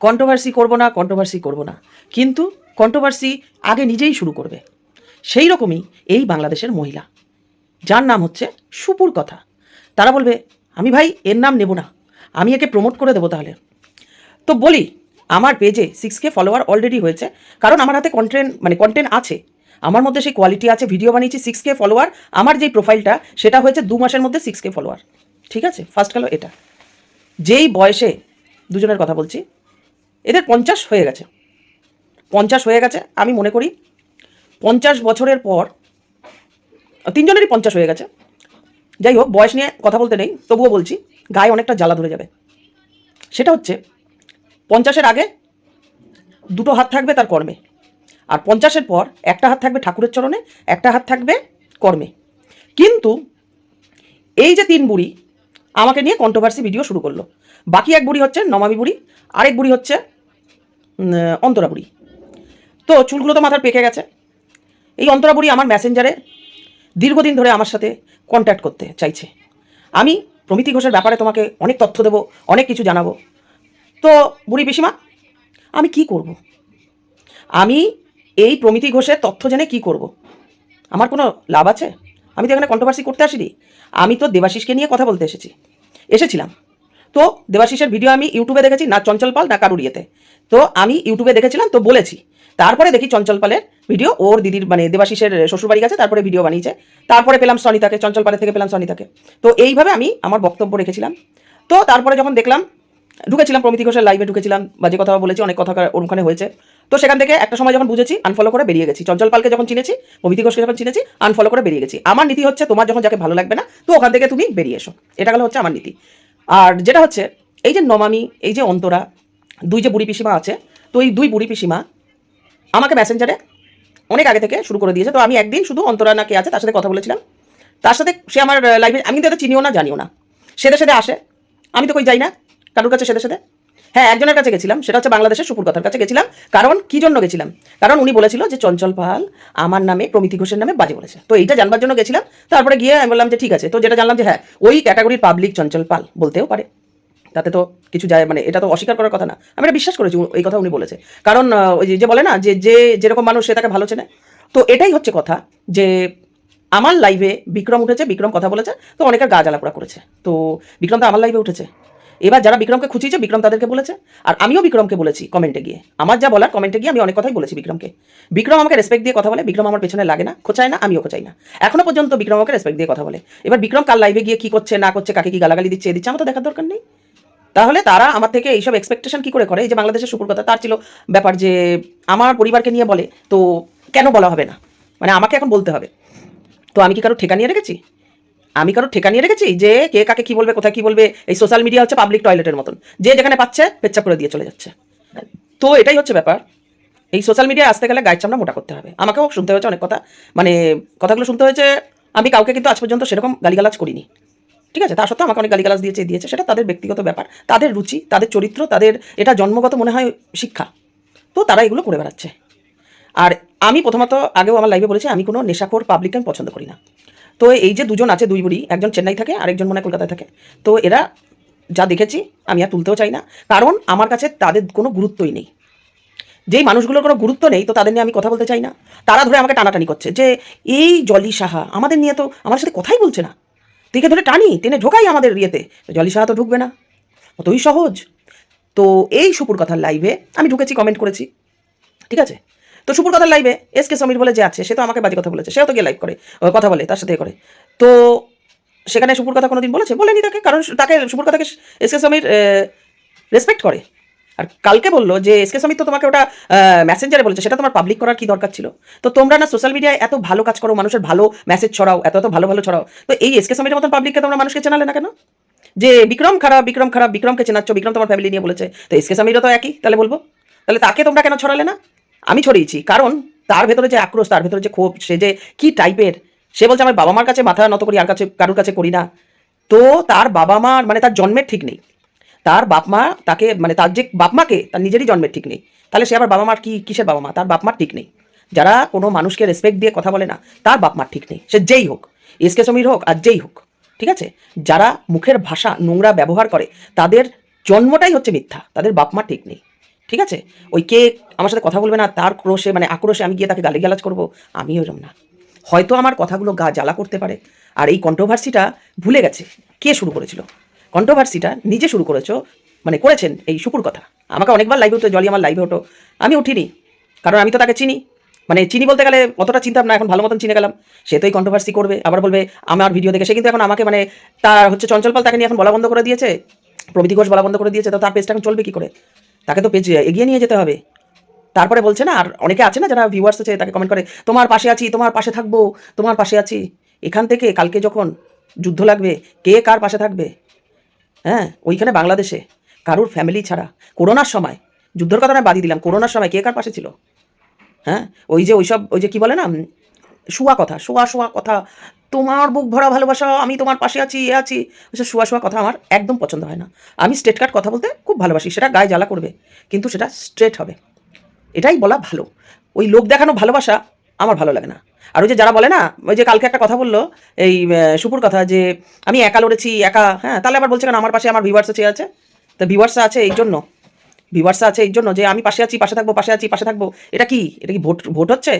Controversy করব না controversy করব না। কিন্তু কন্ট্রোভার্সি আগে নিজেই শুরু করবে। সেই রকমই এই বাংলাদেশের মহিলা। যার নাম হচ্ছে সুপুর কথা। তারা বলবে, আমি ভাই, এর নাম নেব না। আমি একে প্রমোট করে দেবো তাহলে। তো বলি, আমার পেজে সিক্স কে ফলোয়ার অলরেডি হয়েছে। কারণ আমার হাতে কন্টেন্ট মানে কন্টেন্ট আছে। আমার মধ্যে সেই কোয়ালিটি আছে ভিডিও বানিয়েছি সিক্স কে ফলোয়ার আমার যেই প্রোফাইলটা সেটা হয়েছে দু মাসের মধ্যে সিক্স কে ফলোয়ার ঠিক আছে? ফার্স্ট গেল এটা। যেই বয়সে, দুজনের কথা বলছি এদের পঞ্চাশ হয়ে গেছে। পঞ্চাশ হয়ে গেছে, আমি মনে করি পঞ্চাশ বছরের পর, তিনজনেরই পঞ্চাশ হয়ে গেছে। যাই হোক, বয়স নিয়ে কথা বলতে নেই, তবুও বলছি, গায়ে অনেকটা জ্বালা ধরে যাবে। সেটা হচ্ছে, পঞ্চাশের আগে দুটো হাত থাকবে তার কর্মে, আর পঞ্চাশের পর একটা হাত থাকবে ঠাকুরের চরণে, একটা হাত থাকবে কর্মে। কিন্তু এই যে তিন বুড়ি আমাকে নিয়ে কন্ট্রোভার্সি ভিডিও শুরু করল। বাকি এক বুড়ি হচ্ছে নমামি বুড়ি, আরেক বুড়ি হচ্ছে উম, অন্তরা বুড়ি তো চুলগুলো তো মাথার পেকে গেছে। এই অন্তরা বুড়ি আমার মেসেঞ্জারে দীর্ঘদিন ধরে আমার সাথে কন্ট্যাক্ট করতে চাইছে। আমি প্রমিতি ঘোষের ব্যাপারে তোমাকে অনেক তথ্য দেবো অনেক কিছু জানাব। তো বুড়ি পিসিমা আমি কি করব। আমি এই প্রমিতি ঘোষের তথ্য জেনে কি করব। আমার কোনো লাভ আছে? আমি তো এখানে কন্ট্রোভার্সি করতে আসিনি। আমি তো দেবাশিসকে নিয়ে কথা বলতে এসেছি। এসেছিলাম। তো দেবাশিসের ভিডিও আমি ইউটিউবে দেখেছি, না চঞ্চল পাল, না কারুর ইয়েতে তো আমি ইউটিউবে দেখেছিলাম, তো বলেছি। তারপরে দেখি চঞ্চল পালের ভিডিও ওর দিদির মানে দেবাশিসের শ্বশুরবাড়ি গেছে তারপরে ভিডিও বানিয়েছে। তারপরে পেলাম সনিতাকে, চঞ্চল পালের থেকে পেলাম সনিতাকে। তো এইভাবে আমি আমার বক্তব্য রেখেছিলাম। তো তারপরে যখন দেখলাম, ঢুকেছিলাম প্রমিতি ঘোষের লাইভে ঢুকেছিলাম, বাজে কথা বলেছি, অনেক কথা ওখানে হয়েছে। তো সেখান থেকে একটা সময় যখন বুঝেছি আনফলো করে বেরিয়ে গেছি। চঞ্চল পালকে যখন চিনেছি, প্রমিতি ঘোষকে যখন চিনেছি আনফলো করে বেরিয়ে গেছি। আমার নীতি হচ্ছে, তোমার যখন যাকে ভালো লাগবে না, তো ওখান থেকে তুমি বেরিয়ে এসো। এটা গেলো হচ্ছে আমার নীতি। আর যেটা হচ্ছে, এই যে নমামি, এই যে অন্তরা, দুই যে বুড়ি পিসিমা আছে, তো এই দুই বুড়ি পিসিমা আমাকে ম্যাসেঞ্জারে অনেক আগে থেকে শুরু করে দিয়েছে। তো আমি একদিন শুধু অন্তরা না কে আছে, তার সাথে কথা বলেছিলাম। তার সাথে সে আমার লাইফে আমি কিন্তু চিনিও না, জানিও না। সেদের সাথে আসে। আমি তো কই যাই না, কারোর কাছে সেদের সেদে। হ্যাঁ একজনের কাছে গেছিলাম, সেটা হচ্ছে বাংলাদেশের সুপুর কথার কাছে গেছিলাম। কারণ কি জন্য গেছিলাম? কারণ উনি বলেছিল যে চঞ্চল পাল আমার নামে প্রমিতি ঘোষের নামে বাজে বলেছে। তো এইটা জানবার জন্য গেছিলাম। তারপরে গিয়ে আমি বললাম যে ঠিক আছে। তো যেটা জানলাম যে হ্যাঁ ওই ক্যাটাগরির পাবলিক চঞ্চল পাল বলতেও পারে। তাতে তো কিছু যায় মানে এটা তো অস্বীকার করার কথা না। আমি এটা বিশ্বাস করেছি এই কথা উনি বলেছে। কারণ ওই যে- বলে না যে যে যেরকম মানুষ সে তাকে ভালো চেনে। তো এটাই হচ্ছে কথা যে আমার লাইভে বিক্রম উঠেছে, বিক্রম কথা বলেছে, তো অনেকের গা জ্বালাপোড়া করেছে। তো বিক্রম তো আমার লাইভে উঠেছে। এবার যারা বিক্রমকে খুঁচিয়েছে, বিক্রম তাদেরকে বলেছে। আর আমিও বিক্রমকে বলেছি কমেন্টে গিয়ে। আমার যা বলার কমেন্টে গিয়ে আমি অনেক কথাই বলেছি বিক্রমকে। বিক্রম আমাকে রেসপেক্ট দিয়ে কথা বলে, বিক্রম আমার পেছনে লাগে না, খোঁচায় না, আমিও খোঁচাই না। এখনও পর্যন্ত বিক্রম আমাকে রেসপেক্ট দিয়ে কথা বলে। এবার বিক্রম কাল লাইভে গিয়ে কি করছে, না করছে, কাকে কি গালাগালি দিচ্ছে দিচ্ছে, আমার তো দেখার দরকার নেই। তাহলে তারা আমার থেকে এইসব এক্সপেকটেশন কি করে করে? এই যে বাংলাদেশের সুপুর কথা, তার ছিল ব্যাপার যে আমার পরিবারকে নিয়ে বলে, তো কেন বলা হবে না? মানে আমাকে এখন বলতে হবে। তো আমি কি কারও ঠেকা নিয়ে রেখেছি? আমি কারও ঠেকা নিয়ে রেখেছি যে কে কাকে কি বলবে, কোথায় কি বলবে, এই সোশ্যাল মিডিয়া হচ্ছে পাবলিক টয়লেটের মতন। যে যেখানে পাচ্ছে, পেচ্ছাপ করে দিয়ে চলে যাচ্ছে। তো এটাই হচ্ছে ব্যাপার। এই সোশ্যাল মিডিয়ায় আসতে গেলে গায়ের চামড়া মোটা করতে হবে। আমাকেও শুনতে হয়েছে অনেক কথা। মানে কথাগুলো শুনতে হয়েছে, আমি কাউকে কিন্তু আজ পর্যন্ত সেরকম গালিগালাজ করিনি। ঠিক আছে? তা সত্ত্বেও আমাকে অনেক গালিগালাজ দিয়েছে দিয়েছে। সেটা তাদের ব্যক্তিগত ব্যাপার, তাদের রুচি, তাদের চরিত্র, তাদের এটা জন্মগত মনে হয় শিক্ষা। তো তারা এগুলো করে বেড়াচ্ছে। আর আমি প্রথমত আগেও আমার লাইভে বলেছি, আমি কোনো নেশাখোর পাবলিককে আমি পছন্দ করি না। তো এই যে দুজন আছে, দুই বুড়ি, একজন চেন্নাই থাকে, আরেকজন মনে কলকাতায় থাকে। তো এরা যা দেখেছি, আমি আর তুলতেও চাই না। কারণ আমার কাছে তাদের কোনো গুরুত্বই নেই। যেই মানুষগুলোর কোনো গুরুত্ব নেই, তো তাদের নিয়ে আমি কথা বলতে চাই না। তারা ধরে আমাকে টানাটানি করছে যে, এই জলি সাহা, আমাদের নিয়ে তো আমার সাথে কথাই বলছে না। দিকে ধরে টানি, টেনে ঢোকাই আমাদের ইয়েতে। জলি সাহা তো ঢুকবে না। অতই সহজ। তো এই সুপুর কথার লাইভে আমি ঢুকেছি কমেন্ট করেছি। ঠিক আছে? তো সুপুর কথার লাইভে এস কে সমীর বলে যে আছে, সে তো আমাকে বাজে কথা বলেছে, সেও তো গিয়ে লাইভ করে কথা বলে, তার সাথে করে। তো সেখানে সুপুর কথা কোনোদিন বলেছে? বলেনি তাকে, কারণ তাকে, সুপুর কথাকে এস কে সমীর রেসপেক্ট করে। আর কালকে বলল যে এস কে সমীর তো তোমাকে ওটা মেসেঞ্জারে বলেছে, সেটা তোমার পাবলিক করার কি দরকার ছিল? তো তোমরা না সোশ্যাল মিডিয়ায় এত ভালো কাজ করো, মানুষের ভালো মেসেজ ছড়াও, এত এত ভালো ভালো ছড়াও, তো এই এস কে সমীরের মতন পাবলিককে তোমরা মানুষকে চেনালে না কেন? যে বিক্রম খারাপ বিক্রম খারাপ, বিক্রমকে চেনাচ্ছ, বিক্রম তোমার ফ্যামিলি নিয়ে বলেছে, তো এস কে সমীরও তো একই, তাহলে বলব? তাহলে তাকে তোমরা কেন ছড়ালে না? আমি ছড়িয়েছি, কারণ তার ভেতরে যে আক্রোশ, তার ভেতরে যে ক্ষোভ, সে যে কি টাইপের সে বলছে আমার বাবা মার কাছে মাথা নত করি, আর কাছে, কারোর কাছে করি না। তো তার বাবা মার মানে তার জন্মের ঠিক নেই। তার বাপ মা তাকে মানে তার যে বাপ মাকে তার নিজেরই জন্মের ঠিক নেই। তাহলে সে আবার বাবা মার কি, কিসের বাবা মা তার বাপ মার ঠিক নেই। যারা কোনো মানুষকে রেসপেক্ট দিয়ে কথা বলে না, তার বাপ মার ঠিক নেই। সে যেই হোক এসকে সমীর হোক, আর যেই হোক, ঠিক আছে? যারা মুখের ভাষা নোংরা ব্যবহার করে, তাদের জন্মটাই হচ্ছে মিথ্যা, তাদের বাপ মা ঠিক নেই। ঠিক আছে? ওই কে আমার সাথে কথা বলবে না, তার ক্রোশে মানে আক্রোশে আমি গিয়ে তাকে গালিগালাজ করব, আমি ওরম না। হয়তো আমার কথাগুলো গা জ্বালা করতে পারে। আর এই কন্ট্রোভার্সিটা ভুলে গেছে। কে শুরু করেছিল? কন্ট্রোভার্সিটা নিজে শুরু করেছ মানে করেছেন এই সুপুর কথা। আমাকে অনেকবার লাইভে হতো জলি আমার লাইভে হতো আমি উঠিনি, কারণ আমি তো তাকে চিনি। মানে চিনি বলতে গেলে অতটা চিন্তা না এখন ভালো মতন চিনে গেলাম। সে তো এই কন্ট্রোভার্সি করবে, আবার বলবে, আমার ভিডিও দেখে সে কিন্তু এখন আমাকে মানে তার হচ্ছে চঞ্চলপাল তাকে নিয়ে এখন বলা বন্ধ করে দিয়েছে। প্রভৃতি ঘোষ বলা বন্ধ করে দিয়েছে, তো তার পেজটা এখন চলবে কি করে? তাকে তো পেজ এগিয়ে নিয়ে যেতে হবে। তারপরে বলছে না, আর অনেকে আছে না যারা ভিউয়ার্স আছে, তাকে কমেন্ট করে, তোমার পাশে আছি, তোমার পাশে থাকব, তোমার পাশে আছি। এখান থেকে কালকে যখন যুদ্ধ লাগবে, কে কার পাশে থাকবে? হ্যাঁ ওইখানে বাংলাদেশে। কারুর ফ্যামিলি ছাড়া। করোনার সময়, যুদ্ধের কথা না বাদই দিলাম, করোনার সময় কে কার পাশে ছিল? হ্যাঁ ওই যে ওইসব, ওই যে কি বলে না শুয়া কথা, শুয়া শুয়া কথা তোমার বুক ভরা ভালোবাসা, আমি তোমার পাশে আছি, এ আছি। ওইসব শুয়া শুয়া কথা আমার একদম পছন্দ হয় না। আমি স্ট্রেট কাট কথা বলতে খুব ভালোবাসি, সেটা গায়ে জ্বালা করবে, কিন্তু সেটা স্ট্রেট হবে। এটাই বলা ভালো। ওই লোক দেখানো ভালোবাসা আমার ভালো লাগে না। আর ওই যে যারা বলে না, ওই যে কালকে একটা কথা বলল, এই সুপুর কথা যে আমি একা লড়েছি, একা হ্যাঁ তাহলে আবার বলছে কেন আমার পাশে আমার ভিউয়ার্স আছে আছে? তো ভিউয়ার্স আছে এই জন্য। ভিউয়ার্স আছে এই জন্য যে আমি পাশে আছি, পাশে থাকব, পাশে আছি, পাশে থাকব। এটা কি? এটা কি ভোট ভোট হচ্ছে?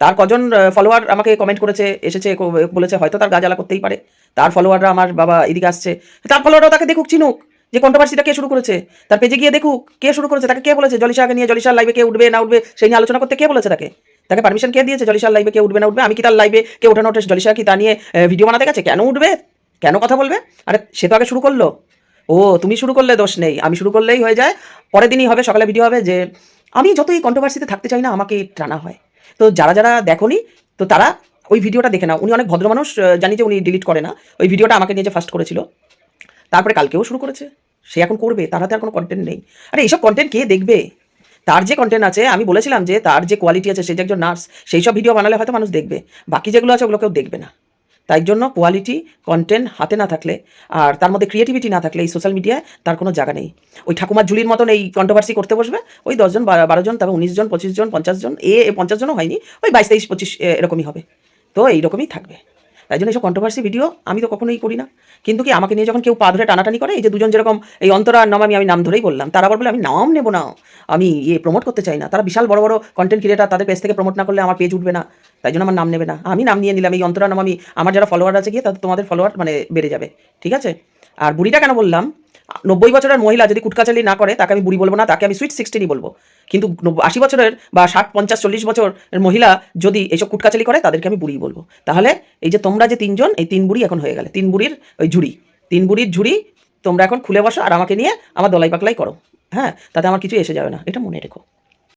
তার কজন ফলোয়ার আমাকে কমেন্ট করেছে, এসেছে বলেছে হয়তো তার গাজালা করতেই পারে। তার ফলোয়াররা আমার বাবা এদিকে আসছে। তার ফলোয়াররাও তাকে দেখুক চিনুক, যে কন্ট্রোভার্সিটা কে শুরু করেছে। তার পেজে গিয়ে দেখুক কে শুরু করেছে, তাকে কে বলেছে জলিশাকে নিয়ে জলিশার লাইভে কে উঠবে না উঠবে, সেই নিয়ে আলোচনা করতে কে বলেছে তাকে? তাকে পারমিশন কে দিয়েছে জলিশার লাইভে কে উঠবে না উঠবে? আমি কি তার লাইভে কে ওঠানো ওঠে জলিশা কি তা নিয়ে ভিডিও বানাতে গেছে? কেন উঠবে? কেন কথা বলবে? আরে, সে তো আগে শুরু করল। ও, তুমি শুরু করলে দোষ নেই। আমি শুরু করলেই হয়ে যায়। পরের দিনই হবে, সকালে ভিডিও হবে যে, আমি যতই কন্ট্রোভার্সিতে থাকতে চাই না, আমাকে টানা হয়। তো যারা যারা দেখনি, তো তারা ওই ভিডিওটা দেখে না উনি অনেক ভদ্র মানুষ জানি যে উনি ডিলিট করে না। ওই ভিডিওটা আমাকে নিয়ে যে ফার্স্ট করেছিল, তারপরে কালকেও শুরু করেছে। সে এখন করবে, তার হাতে আর কোনো কন্টেন্ট নেই। আরে এইসব কন্টেন্ট কে দেখবে? তার যে কন্টেন্ট আছে, আমি বলেছিলাম যে তার যে কোয়ালিটি আছে, সে যে একজন নার্স সেই সব ভিডিও বানালে হয়তো মানুষ দেখবে। বাকি যেগুলো আছে, ওগুলো কেউ দেখবে না। তাই জন্য কোয়ালিটি কন্টেন্ট হাতে না থাকলে আর তার মধ্যে ক্রিয়েটিভিটি না থাকলে এই সোশ্যাল মিডিয়ায় তার কোনো জায়গা নেই। ওই ঠাকুমার ঝুলির মতন এই কন্ট্রোভার্সি করতে বসবে, ওই দশজন বারো জন, তারপর উনিশ জন, পঁচিশ জন, পঞ্চাশ জন, এ পঞ্চাশ জনও হয়নি, ওই বাইশ, তেইশ, পঁচিশ এরকমই হবে। তো এইরকমই থাকবে। তাই জন্য এইসব কন্ট্রোভার্সি ভিডিও আমি তো কখনোই করি না। কিন্তু কি আমাকে নিয়ে যখন কেউ পা ধরে টানাটানি করে, এই যে দুজন যেরকম এই অন্তরা আর নাম আমি আমি নাম ধরেই বললাম, তারা আবার বলে, আমি নাম নেব না। আমি ইয়ে প্রমোট করতে চাই না। তারা বিশাল বড় বড় কন্টেন্ট ক্রিয়েটার তাদের পেজ থেকে প্রমোট না করলে আমার পেজ উঠবে না। তাই জন্য আমার নাম নেবে না। আমি নাম নিয়ে নিলাম, এই অন্তরা নাম আমি, আমার যারা ফলোয়ার আছে গিয়ে তাদের, তোমাদের ফলোয়ার মানে বেড়ে যাবে। ঠিক আছে? আর বুড়িটা কেন বললাম? নব্বই বছরের মহিলা যদি কুটকাচালি না করে, তাকে আমি বুড়ি বলব না, তাকে আমি সুইট সিক্সটিনই বলব। কিন্তু আশি বছরের বা ষাট, পঞ্চাশ, চল্লিশ বছরের মহিলা যদি এইসব কুটকাচালি করে, তাদেরকে আমি বুড়ি বলব। তাহলে এই যে তোমরা যে তিনজন, এই তিন বুড়ি এখন হয়ে গেলে। তিন বুড়ির ওই ঝুড়ি। তিন বুড়ির ঝুড়ি তোমরা এখন খুলে বসো আর আমাকে নিয়ে আমার দলাই পাকলাই করো। হ্যাঁ তাতে আমার কিছু এসে যাবে না। এটা মনে রেখো।